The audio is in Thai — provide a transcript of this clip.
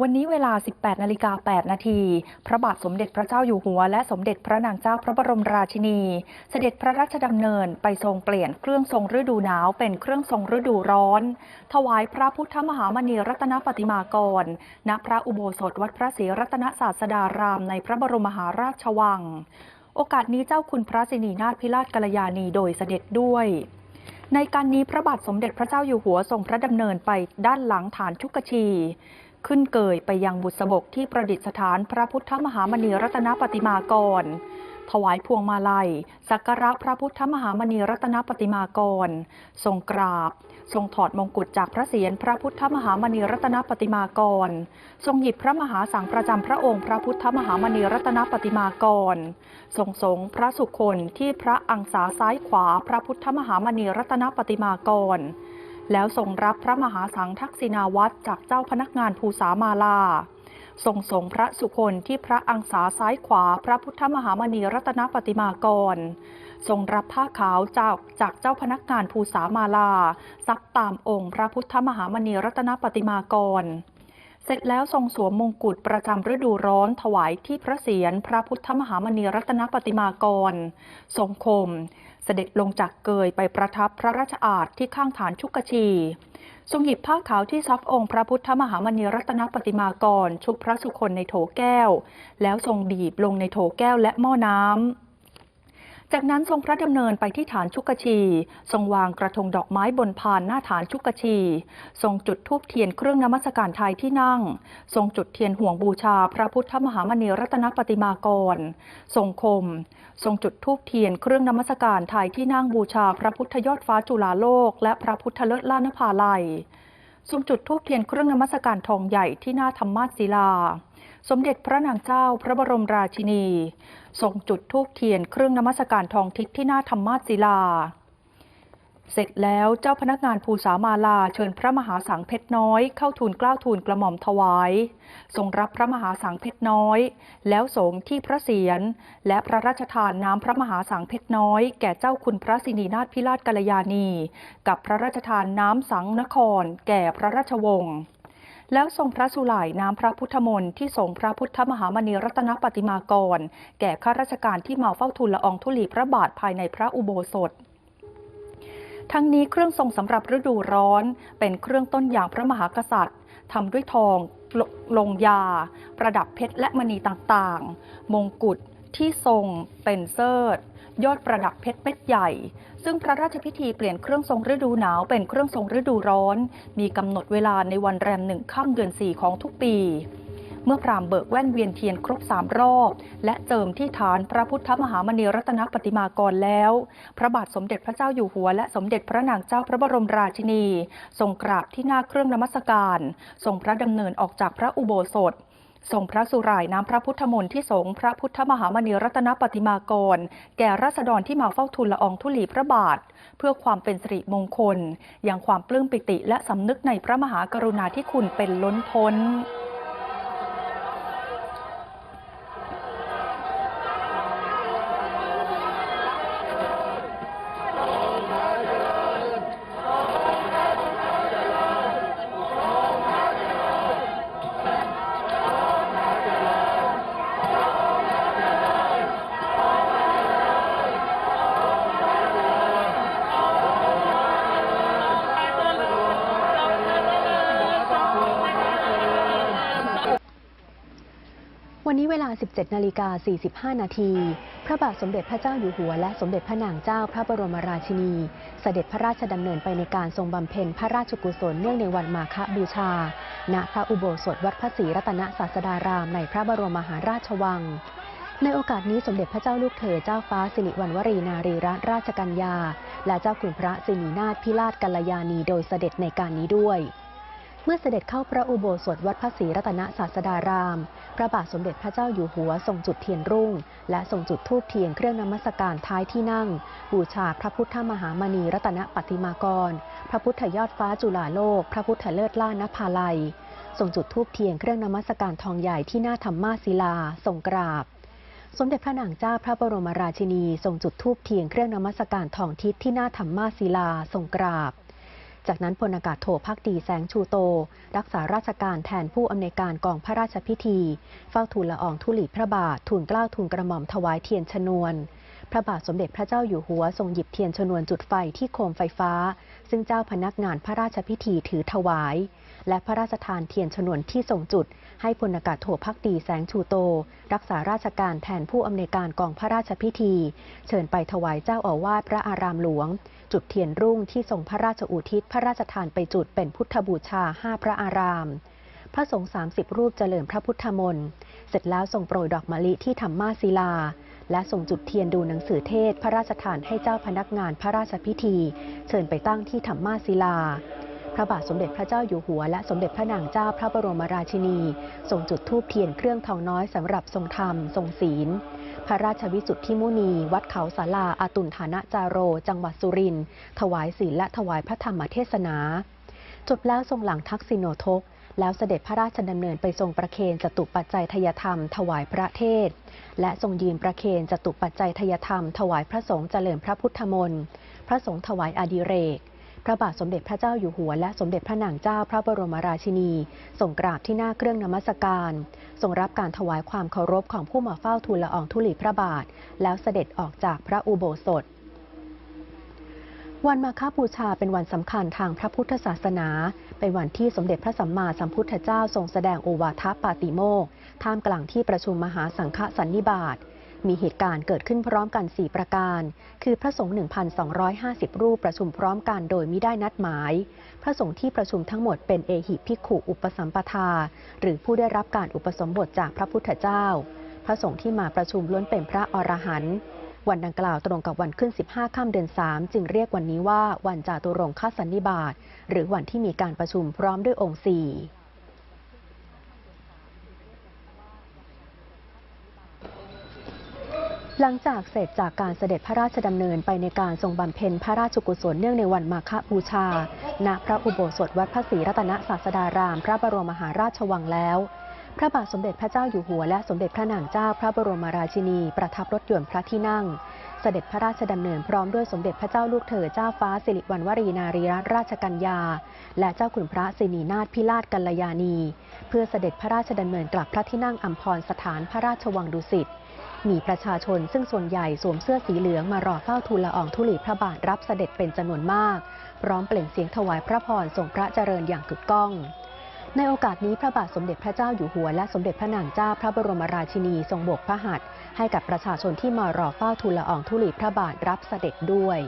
วันนี้เวลา 18 นาฬิกา 8 นาที พระบาทสมเด็จพระเจ้าอยู่หัว และสมเด็จพระนางเจ้าพระบรมราชินี เสด็จพระราชดำเนินไปทรงเปลี่ยนเครื่องทรงฤดูหนาวเป็นเครื่องทรงฤดูร้อน ถวายพระพุทธมหามณีรัตนปฏิมากร ณ พระอุโบสถวัดพระศรีรัตนศาสดารามในพระบรมมหาราชวัง โอกาสนี้เจ้าคุณพระสินีนาถพิราชกัลยาณีโดยเสด็จด้วยในการนี้พระบาทสมเด็จพระเจ้าอยู่หัวทรงพระดำเนินไปด้านหลังฐานชุกชี ขึ้นเกยไปยังบุษบกที่ประดิษฐานพระพุทธมหามณีรัตนปฏิมากร ถวายพวงมาลัย สักการะพระพุทธมหามณีรัตนปฏิมากร ทรงกราบ ทรงถอดมงกุฎจากพระเศียรพระพุทธมหามณีรัตนปฏิมากร ทรงหยิบพระมหาสังประจำพระองค์พระพุทธมหามณีรัตนปฏิมากร ทรงสงพระสุคนที่พระอังสาซ้ายขวาพระพุทธมหามณีรัตนปฏิมากร แล้วทรงรับพระมหาสังทักษิณาวัตรจากเจ้าพนักงานภูษามาลา ทรงสงพระสุคนที่พระอังสาซ้ายขวาพระพุทธมหามณีรัตนปฏิมากร ทรงรับผ้าขาวจากจากเจ้าพนักงานภูษามาลาซักตามองค์พระพุทธมหามณีรัตนปฏิมากร เสร็จแล้วทรงสวมมงกุฎประจำฤดูร้อนถวายที่พระเศียรพระพุทธมหามณีรัตนปฏิมากร ทรงคม เสด็จลงจากเกยไปประทับพระราชอาณที่ข้างฐานชุกชี ทรงหยิบผ้าขาวที่ซักองค์พระพุทธมหามณีรัตนปฏิมากร ชุบพระสุคนในโถแก้ว แล้วทรงบีบลงในโถแก้วและหม้อน้ำ จากนั้นทรงพระดำเนินไปที่ฐานชุกชี ทรงวางกระทงดอกไม้บนพานหน้าฐานชุกชี ทรงจุดธูปเทียนเครื่องนมัสการไทยที่นั่ง ทรงจุดเทียนห่วงบูชาพระพุทธมหามณีรัตนปฏิมากร ทรงคม ทรงจุดธูปเทียนเครื่องนมัสการไทยที่นั่งบูชาพระพุทธยอดฟ้าจุฬาโลก และพระพุทธเลิศล่านภาลัยทรงจุดธูปเทียนเครื่องนมัสการทองใหญ่ที่หน้าธรรมาศิลา สมเด็จพระนางเจ้าพระบรมราชินี ทรงจุดธูปเทียนเครื่องนมัสการทองทิศที่หน้าธรรมาศิลา เสร็จแล้วเจ้าพนักงานภูษามาลาเชิญพระมหาสังเพชรน้อย เข้าทูลเกล้าทูลกระหม่อมถวาย ทรงรับพระมหาสังเพชรน้อย แล้วสงที่พระเศียรและพระราชทานน้ำพระมหาสังเพชรน้อย แก่เจ้าคุณพระสินีนาถพิราชกัลยาณี กับพระราชทานน้ำสังนคร แก่พระราชวงศ์ แล้วทรงพระสุไหลน้ำพระพุทธมนต์ที่ทรงพระพุทธมหามณีรัตนปฏิมากร แก่ข้าราชการที่มาเฝ้าทูลละอองธุลีพระบาทภายในพระอุโบสถทั้งนี้เครื่องทรงสำหรับฤดูร้อน เป็นเครื่องต้นอย่างพระมหากษัตริย์ทำด้วยทองลลงยา ประดับเพชรและมณีต่างๆ มงกุฎที่ทรงเป็นเซิร์ ยอดประดับเพชรเม็ดใหญ่ ซึ่งพระราชพิธีเปลี่ยนเครื่องทรงฤดูหนาวเป็นเครื่องทรงฤดูร้อน มีกำหนดเวลาในวันแรมหนึ่งค่ำเดือนสี่ของทุกปี เมื่อพรามเบิกแว่นเวียนเทียนครบสามรอบ และเจิมที่ฐานพระพุทธมหามณีรัตนปฏิมากรแล้ว พระบาทสมเด็จพระเจ้าอยู่หัว และสมเด็จพระนางเจ้าพระบรมราชินี ทรงกราบที่หน้าเครื่องนมัสการ ทรงพระดำเนินออกจากพระอุโบสถ ทรงพระสุรายน้ำพระพุทธมนต์ที่สงฆ์พระพุทธมหามณีรัตนปฏิมากร แก่ราษฎรที่มาเฝ้าทูลละอองธุลีพระบาท เพื่อความเป็นสิริมงคล อย่างความปลื้มปิติและสำนึกในพระมหากรุณาธิคุณเป็นล้นพ้น วันนี้เวลา 17 นาฬิกา 45 นาที พระบาทสมเด็จพระเจ้าอยู่หัวและสมเด็จพระนางเจ้าพระบรมราชินี เสด็จพระราชดำเนินไปในการทรงบำเพ็ญพระราชกุศลเนื่องในวันมาฆบูชา ณ พระอุโบสถวัดพระศรีรัตนศาสดารามในพระบรมมหาราชวัง ในโอกาสนี้สมเด็จพระเจ้าลูกเธอเจ้าฟ้าสิริวัณวรีนารีรัตนราชกัญญา และเจ้าคุณพระสินีนาถพิราชกัลยาณีโดยเสด็จในการนี้ด้วย เมื่อเสด็จเข้าพระอุโบสถวัดพระศรีรัตนศาสดาราม พระบาทสมเด็จพระเจ้าอยู่หัวทรงจุดเทียนรุ่ง และทรงจุดธูปเทียนเครื่องนมัสการท้ายที่นั่ง บูชาพระพุทธมหามณีรัตนปฏิมากร พระพุทธยอดฟ้าจุฬาโลก พระพุทธเลิศล่านภาลัย ทรงจุดธูปเทียนเครื่องนมัสการทองใหญ่ที่หน้าธรรมาศิลา ทรงกราบ สมเด็จพระนางเจ้าพระบรมราชินี ทรงจุดธูปเทียนเครื่องนมัสการทองทิศที่หน้าธรรมาศิลา ทรงกราบ จากนั้นพลอากาศโทพักดีแสงชูโต รักษาราชการแทนผู้อำนวยการกองพระราชพิธี เฝ้าทูลละอองธุลีพระบาททูลเกล้าทูลกระหม่อมถวายเทียนชนวน พระบาทสมเด็จพระเจ้าอยู่หัวทรงหยิบเทียนชนวนจุดไฟที่โคมไฟฟ้า ซึ่งเจ้าพนักงานพระราชพิธีถือถวาย และพระราชทานเทียนชนวนที่ทรงจุด ให้พลอากาศโทพักดีแสงชูโต รักษาราชการแทนผู้อำนวยการกองพระราชพิธี เชิญไปถวายเจ้าอาวาสพระอารามหลวง จุดเทียนรุ่งที่ทรงพระราชอุทิศพระราชทานไปจุดเป็นพุทธบูชาห้าพระอารามพระสงฆ์30 รูปเจริญพระพุทธมนต์ เสร็จแล้วทรงโปรยดอกมะลิที่ธรรมาศิลา และส่งจุดเทียนดูหนังสือเทศพระราชทานให้เจ้าพนักงานพระราชพิธี เชิญไปตั้งที่ธรรมาศิลา พระบาทสมเด็จพระเจ้าอยู่หัว และสมเด็จพระนางเจ้าพระบรมราชินีทรงจุดธูปเทียนเครื่องทองน้อยสำหรับทรงธรรม ทรงศีล พระราชวิสุทธิมุนี วัดเขาสาลาอาตุลฐานะจาโร จังหวัดสุรินทร์ถวายศีลและถวายพระธรรมเทศนา จบแล้วทรงหลังทักษิโนทก แล้วเสด็จพระราชดำเนินไปทรงประเคนจตุปัจจัยทยธรรมถวายพระเทศ และทรงยืนประเคนจตุปัจจัยทยธรรมถวายพระสงฆ์เจริญพระพุทธมนต์พระสงฆ์ถวายอดิเรก พระบาทสมเด็จพระเจ้าอยู่หัว และสมเด็จพระนางเจ้าพระบรมราชินีทรงกราบที่หน้าเครื่องนมัสการ ทรงรับการถวายความเคารพของผู้มาเฝ้าทูลละอองธุลีพระบาท แล้วเสด็จออกจากพระอุโบสถ วันมาฆบูชาเป็นวันสำคัญทางพระพุทธศาสนา เป็นวันที่สมเด็จพระสัมมาสัมพุทธเจ้าทรงแสดงโอวาทปาติโมกข์ท่ามกลางที่ประชุมมหาสังฆสันนิบาตมีเหตุการณ์เกิดขึ้นพร้อมกัน 4 ประการ คือพระสงฆ์ 1,250 รูปประชุมพร้อมกันโดยมิได้นัดหมาย พระสงฆ์ที่ประชุมทั้งหมดเป็นเอหิภิกขุอุปสัมปทา หรือผู้ได้รับการอุปสมบทจากพระพุทธเจ้า พระสงฆ์ที่มาประชุมล้วนเป็นพระอรหันต์ วันดังกล่าวตรงกับวันขึ้น 15 ค่ำเดือน 3 จึงเรียกวันนี้ว่าวันจาตุรงคสันนิบาตหรือวันที่มีการประชุมพร้อมด้วยองค์สี่หลังจากเสร็จจากการเสด็จพระราชดำเนินไปในการทรงบำเพ็ญพระราชกุศลเนื่องในวันมาฆบูชา ณ พระอุโบสถวัดพระศรีรัตนศาสดาราม พระบรมมหาราชวังแล้ว พระบาทสมเด็จพระเจ้าอยู่หัวและสมเด็จพระนางเจ้าพระบรมราชินี ประทับรถยนต์พระที่นั่ง เสด็จพระราชดำเนินพร้อมด้วยสมเด็จพระเจ้าลูกเธอเจ้าฟ้าสิริวัณวรีนารีรัตนราชกัญญา และเจ้าขุนพระสินีนาถพิราชกัลยาณี เพื่อเสด็จพระราชดำเนินกลับพระที่นั่งอัมพรสถานพระราชวังดุสิตมีประชาชนซึ่งส่วนใหญ่สวมเสื้อสีเหลืองมารอเฝ้าทูลละอองธุลีพระบาทรับเสด็จเป็นจำนวนมาก พร้อมเปล่งเสียงถวายพระพรทรงพระเจริญอย่างกึกก้อง ในโอกาสนี้พระบาทสมเด็จพระเจ้าอยู่หัวและสมเด็จพระนางเจ้าพระบรมราชินีทรงโบกพระหัตถ์ให้กับประชาชนที่มารอเฝ้าทูลละอองธุลีพระบาทรับเสด็จด้วย